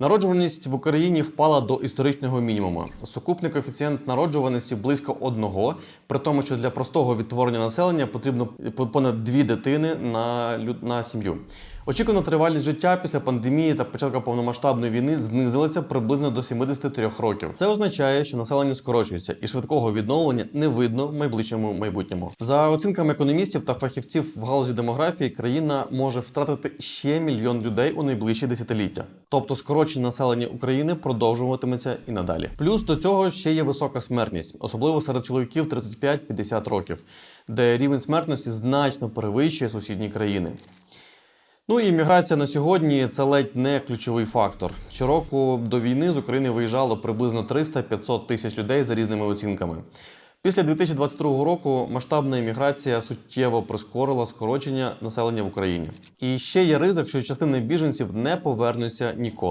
Народжуваність в Україні впала до історичного мінімуму. Сукупний коефіцієнт народжуваності близько одного, при тому, що для простого відтворення населення потрібно понад дві дитини на, на сім'ю. Очікувана тривалість життя після пандемії та початку повномасштабної війни знизилася приблизно до 73 років. Це означає, що населення скорочується, і швидкого відновлення не видно в найближчому майбутньому. За оцінками економістів та фахівців в галузі демографії, країна може втратити ще мільйон людей у найближчі десятиліття. Тобто скорочення населення України продовжуватиметься і надалі. Плюс до цього ще є висока смертність, особливо серед чоловіків 35-50 років, де рівень смертності значно перевищує сусідні країни. Ну і міграція на сьогодні це ледь не ключовий фактор. Щороку до війни з України виїжджало приблизно 300-500 тисяч людей за різними оцінками. Після 2022 року масштабна імміграція суттєво прискорила скорочення населення в Україні. І ще є ризик, що частина біженців не повернуться ніколи.